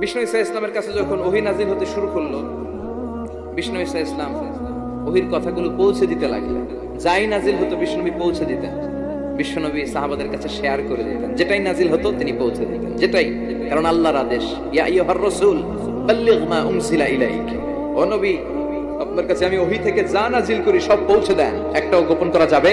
বিষ্ণু ইসা ইসলামের কাছে যখন ওহি নাজিল হতে শুরু করল, বিষ্ণু ইসা ইসলাম ওহির কথাগুলো পৌঁছে দিতে লাগলেন। যাই নাজিল হতো, বিষ্ণুনবী পৌঁছে দিতেন। বিশ্বনবী সাহাবাদের কাছে শেয়ার করে দিতেন। যেটাই নাজিল হতো, তিনি পৌঁছে দিতেন। যেটাই, কারণ আল্লাহর আদেশ রাসূল মা উনসিলা ইলাইক। ও নবী, আপনার কাছে আমি ওহি থেকে যা নাজিল করি, সব পৌঁছে দেন। একটাও গোপন করা যাবে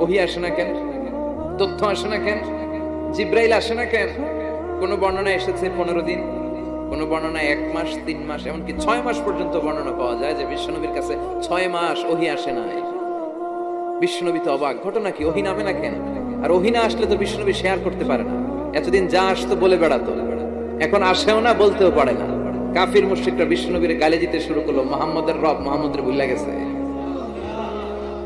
ওহি আসে না কেন? তথ্য আসে না কেন? জিব্রাইল আসে না কেন? কোন বর্ণনা এসেছে পনেরো দিন? কোন বর্ণনা এক মাস, তিন মাস, এমনকি ছয় মাস পর্যন্ত বর্ণনা পাওয়া যায় যে বিশ্বনবীর কাছে ছয় মাস ওহি আসে না বিশ্বনবী তো অবাক। ঘটনা কি? ওহি নামে না কেন? আর ওহি না আসলে তো বিশ্বনবী শেয়ার করতে পারে না। এতদিন যা আসতো বলে বেড়াতো। এখন আসেও না, বলতেও পারে না। কাফির মুশ্রিকরা বিশ্বনবীর গালে দিতে শুরু করল। মোহাম্মদের রব মোহাম্মদের ভুলে গেছে।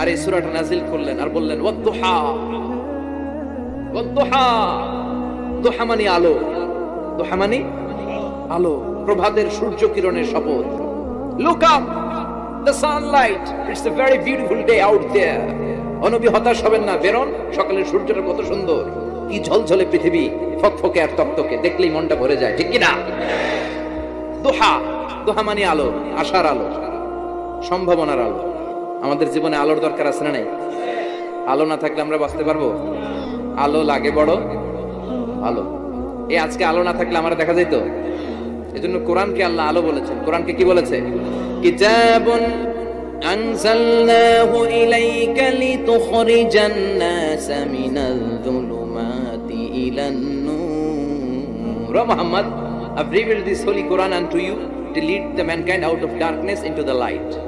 আর এই সূরাটা নাজিল করলেন আর বললেন ওয়াদ্দুহা ওয়াদ্দুহা দুহা। মানে আলো, দুহা মানে আলো, প্রভাতের সূর্য কিরণের শপথ। Look up the sunlight it's a very beautiful day out there অনবী হতাশ হবেন না, বেরোন, সকালের সূর্যটা কত সুন্দর। কি ঝলঝলে পৃথিবী ফকফকে আর তকতকে দেখলেই মনটা ভরে যায়, ঠিক কিনা? দোহা দোহা মানে আলো, আশার আলো, সম্ভাবনার আলো। আমাদের জীবনে আলোর দরকার আছে না নাই? আলো না থাকলে আমরা বাঁচতে পারব? আলো লাগে বড়। আলো। এ আজকে আলো না থাকলে আমরা দেখা যাইতো? এই জন্য কোরআনকে আল্লাহ আলো বলেছেন। কোরআনকে কি বলেছে? কিতাবুন আনজালনাহু ইলাইকা লিতুখরিজান নাস মিনাল যুলুমাতি ইলান নূর। Muhammad, I've revealed this holy Quran unto to to lead the.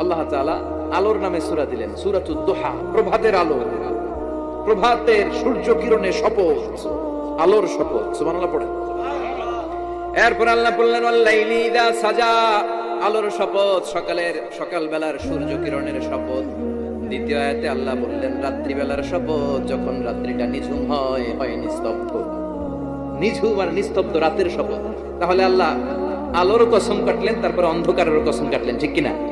আল্লাহ তাআলা আলোর নামে সূরা দিলেন, সূরাতুদ দুহা, প্রভাতের আলো। প্রভাতের সূর্য কিরণে শপথ, আলোর শপথ, সুবহানাল্লাহ পড়েন। এরপর আল্লাহ বললেন ইদা সাজা। আলোর শপথ, সকালের সকাল বেলার সূর্য কিরণের শপথ। দ্বিতীয় আয়াতে আল্লাহ বললেন রাত্রি বেলার শপথ, যখন রাত্রিটা নিঝুম হয় হয় নিস্তব্ধ। নিঝুম আর নিস্তব্ধ রাতের শপথ। তাহলে আল্লাহ আলোর কসম কাটলেন, তারপর অন্ধকারের কসম কাটলেন, ঠিক কিনা?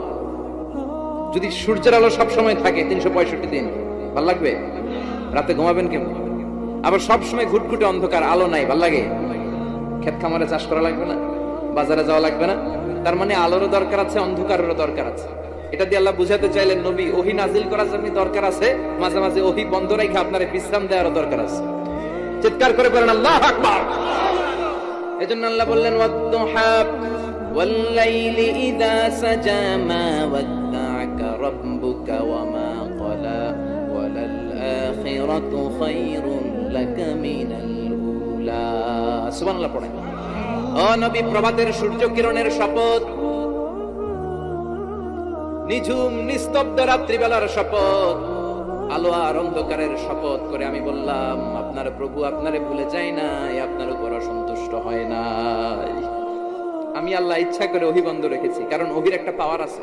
যদি সূর্যের আলো সবসময় থাকে, তিনশো পঁয়ষট্টি দিন, ভালো লাগবে? রাতে ঘুমাবেন কেমন? আবার সবসময় ঘুটঘুটে অন্ধকার, আলো নাই, ভালো লাগে? ক্ষেত খামারে চাষ করা লাগবে না? বাজারে যাওয়া লাগবে না? তার মানে আলোরও দরকার আছে, অন্ধকারেরও দরকার আছে। এটা দিয়ে আল্লাহ বুঝাতে চাইলেন, নবী, ওহি নাজিল করার জন্য দরকার আছে, মাঝে মাঝে ওহি বন্ধ রেখে আপনার বিশ্রাম দেওয়ারও দরকার আছে। চিৎকার করে বলেন, আল্লাহ আকবার! জন্য আল্লাহ বললেন ওয়াদ ওয়াল ইদা সাজা মা ربك وما قلى وللآخرة خير لك من الأولى সুবহান আল্লাহ পড়েন ও নবী প্রভাতের সূর্য কিরণের শপথ নিঝুম নিস্তব্ধ রাত্রিবেলার শপথ আলো আর অন্ধকারের শপথ করে আমি বললাম আপনার প্রভু আপনারে ভুলে যায় নাই আপনার উপর অসন্তুষ্ট হয় নাই আমি আল্লাহ ইচ্ছা করে ওহি বন্ধ রেখেছি কারণ ওহির একটা পাওয়ার আছে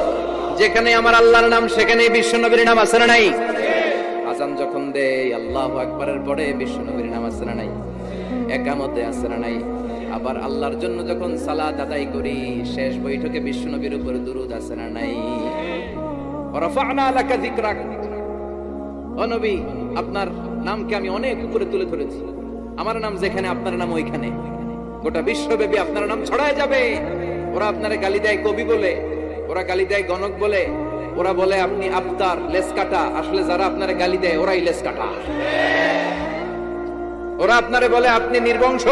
যেখানে আমার আল্লাহর নাম সেখানে বিশ্ব নবীর নাম আছে না নাই? আজান যখন দেয়, আল্লাহ আকবারের পরে বিশ্ব নবীর নাম আছে না নাই? একামতে আছে না নাই? আবার আল্লাহর জন্য যখন সালাত আদায় করি, শেষ বৈঠকে বিশ্ব নবীর উপর দুরুদ আছে না নাই? রাফা'না লাকা যিকরাক। ও নবী, আপনার নামকে আমি অনেক উপরে তুলে ধরেছি। আমার নাম যেখানে, আপনার নাম ওইখানে। গোটা বিশ্বব্যাপী আপনার নাম ছড়ায় যাবে। ওরা আপনারে গালি দেয় কবি বলে। ওরা গালি দেয়, গণক বলে, ওরা বলে আপনি আফতার লেস কাটা আসলে যারা আপনারে গালি দেয়, ওরাই লেস কাটা ওরা আপনারে বলে, আপনি নির্বংশ।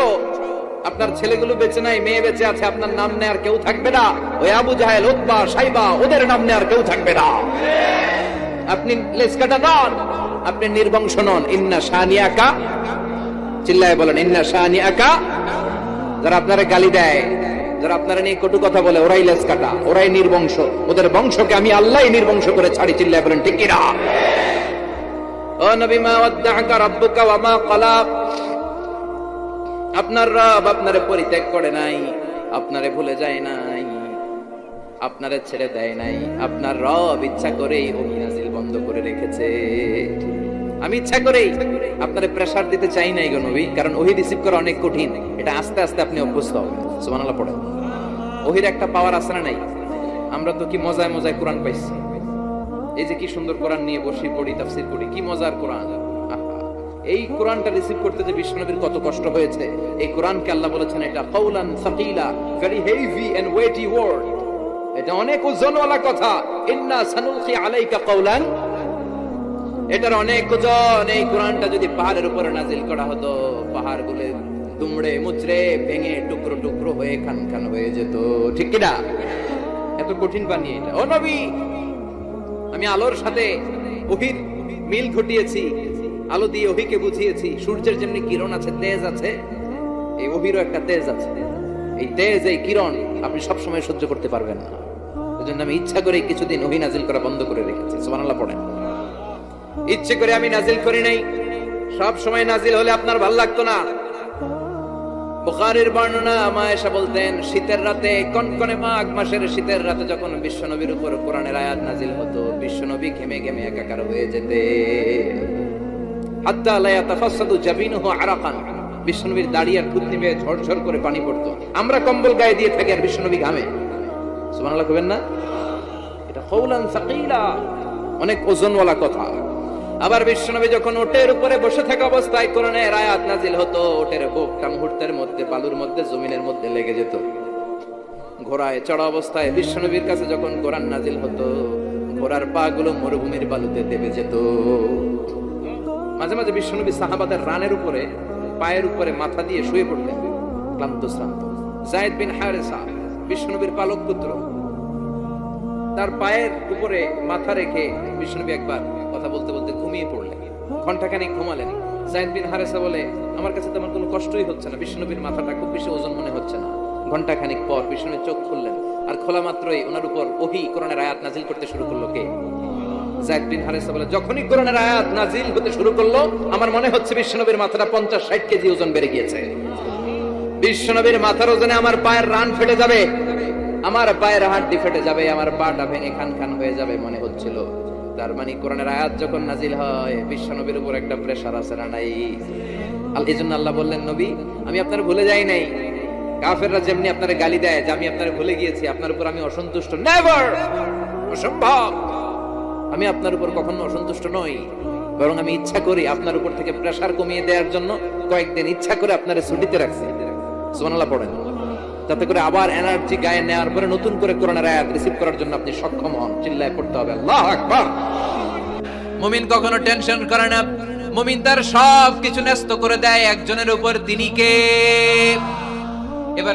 আপনার ছেলেগুলো বেঁচে নাই, মেয়ে বেঁচে আছে, আপনার নাম নেয়ার কেউ থাকবে না। ওই আবু জাহেল ওতবা সাইবা, ওদের নাম নেয়ার কেউ থাকবে না। আপনি লেস কাটা নন, আপনি নির্বংশ নন। ইন্না শানিয়াকা, চিল্লায় বলেন, ইন্না শানিয়াকা। যারা আপনারা গালি দেয় যারা আপনারা নিয়ে কটু কথা বলে, ওরাই লেস কাটা ওরাই নির্বংশ। ওদের বংশকে আমি আল্লাহ নির্বংশ করে ছাড়ি, চিল্লায় বলেন, ঠিক কিনা? ও নবী, মা ওয়াদ্দাআকা রাব্বুকা ওয়া মা ক্বালা। আপনার রব আপনারে পরিত্যাগ করে নাই, আপনারে ভুলে যায় নাই, আপনারে ছেড়ে দেয় নাই, আপনার রব ইচ্ছা করেই অভিনাজিল বন্ধ করে রেখেছে। আমি ইচ্ছা করেই আপনারে প্রেসার দিতে চাই নাই গো নবী, কারণ ওহি রিসিভ করা অনেক কঠিন। এটা আস্তে আস্তে আপনি অভ্যস্ত হবেন। সুবহানাল্লাহ পড়েন। ওহির একটা পাওয়ার আছে না নাই? আমরা তো কি মজায় মজায় কোরআন পাইছি। এই যে কি সুন্দর কোরআন নিয়ে বসি পড়ি, তাফসীর পড়ি কি মজার কোরআন। এই কোরআনটা রিসিভ করতে যে বিষ্ণুনবীর কত কষ্ট হয়েছে, এই কোরআনকে আল্লাহ বলেছেন, এটা কৌলান সাকিলা very heavy and weighty word এটা অনেক ওজনওয়ালা কথা। ইন্না সানুলকি আলাইকা কৌলান এটার অনেক ওজন। এই কোরআনটা যদি পাহাড়ের উপরে নাজিল করা হতো পাহাড়গুলো দুমড়ে মুচড়ে ভেঙে টুকরো টুকরো হয়ে খান খান হয়ে যেত। ঠিক কিনা এত কঠিন বানিয়ে এটা। ও নবী, আমি আলোর সাথে অহির মিল ঘটিয়েছি। আলো দিয়ে অহিকে বুঝিয়েছি। সূর্যের যেমনি কিরণ আছে, তেজ আছে, এই অহিরও একটা তেজ আছে। এই তেজ, এই কিরণ আপনি সব সময় সহ্য করতে পারবেন না। এজন্য আমি ইচ্ছা করে কিছুদিন অহি নাজিল করা বন্ধ করে রেখেছি। সুবহানাল্লাহ পড়েন। ইচ্ছে করে আমি নাজিল করি নাই। সব সময় নাজিল হলে আপনার ভালো লাগতো না। বুখারীর বর্ণনা মায়েশা বলতেন, শীতের রাতে, কনকনে মাঘ মাসের শীতের রাতে যখন বিশ্বনবীর উপর কোরআনের আয়াত নাজিল হতো, বিশ্বনবী ঘেমে ঘেমে একাকার হয়ে যেতে। হাত্তা লা ইয়াতাফাসাদু জাবিনুহু আরাকান। বিশ্বনবীর দাড়ি আর থুতনি বেয়ে ঝরঝর করে পানি পড়তো। আমরা কম্বল গায়ে দিয়ে থাকি আর বিশ্বনবী ঘামে। সুবহানাল্লাহ কবেন না? এটা কৌলান সাকিলা। অনেক ওজনওয়ালা কথা। আবার বিশ্বনবী যখন ওটের উপরে বসে থাকা অবস্থায় কোরআনের আয়াত নাজিল হতো ওটের বুকটা মুহূর্তের মধ্যে, বালুর মধ্যে, জমিনের মধ্যে লেগে যেত। ঘোড়ায় চড়া অবস্থায় বিশ্বনবীর কাছে যখন কোরআন নাজিল হতো, ঘোড়ার পা গুলো মরুভূমির বালুতে দেবে যেত। মাঝে মাঝে বিশ্বনবী সাহাবাদের রানের উপরে, পায়ের উপরে মাথা দিয়ে শুয়ে পড়তেন। ক্লান্ত, শ্রান্ত। জায়দ বিন হারেসা, বিশ্বনবীর পালক পুত্র, তার পায়ের উপরে মাথা রেখে বিষ্ণুনবী একবার কথা বলতে বলতে ঘুমিয়ে পড়লেন ঘন্টাখানিক ঘুমালেন জাইদ বিন হারেসা বলে, আমার কাছে তেমন কোনো কষ্টই হচ্ছে না। বিষ্ণুনবীর মাথাটা খুব বেশি ওজন মনে হচ্ছে না। ঘন্টাখানিক পর বিষ্ণুনবী চোখ খুললেন আর খোলা মাত্রই ওনার উপর ওহি কোরআনের আয়াত নাজিল করতে শুরু করল কে? জাইদ বিন হারেসা বলে, যখনই আয়াত নাজিল হতে শুরু করল, আমার মনে হচ্ছে বিষ্ণুনবীর মাথাটা পঞ্চাশ ষাট কেজি ওজন বেড়ে গিয়েছে। বিশ্বনবীর মাথার ওজনে আমার পায়ের রান ফেটে যাবে। আমার পায়ের হাড্ডি ফেটে যাবে, আমার পাটা ভেঙে খান খান হয়ে যাবে মনে হচ্ছিল। তার মানে কোরআনের আয়াত যখন নাজিল হয়, বিশ্বনবীর উপর একটা প্রেসার আছে না নাই? এই জন্য আল্লাহ বললেন, নবী, আমি আপনার ভুলে যাই নাই। কাফেররা যেমনি আপনার গালি দেয়, যে আমি আপনার ভুলে গিয়েছি, আপনার উপর আমি অসন্তুষ্ট নেভার অসম্ভব! আমি আপনার উপর কখনো অসন্তুষ্ট নই। বরং আমি ইচ্ছা করি আপনার উপর থেকে প্রেসার কমিয়ে দেওয়ার জন্য কয়েকদিন ইচ্ছা করে আপনার ছুটিতে রাখছি। সুবহানাল্লাহ, পড়েন। যাতে করে আবার এনার্জি গায়ে নেওয়ার পরে নতুন করে কোরআনের আয়াত রিসিভ করার জন্য আপনি সক্ষম হন, চিল্লায় পড়তে হবে। আল্লাহ আকবার। মুমিন কখনো টেনশন করে না। মুমিন তার সব কিছু ন্যস্ত করে দেয় একজনের উপর তিনি কে?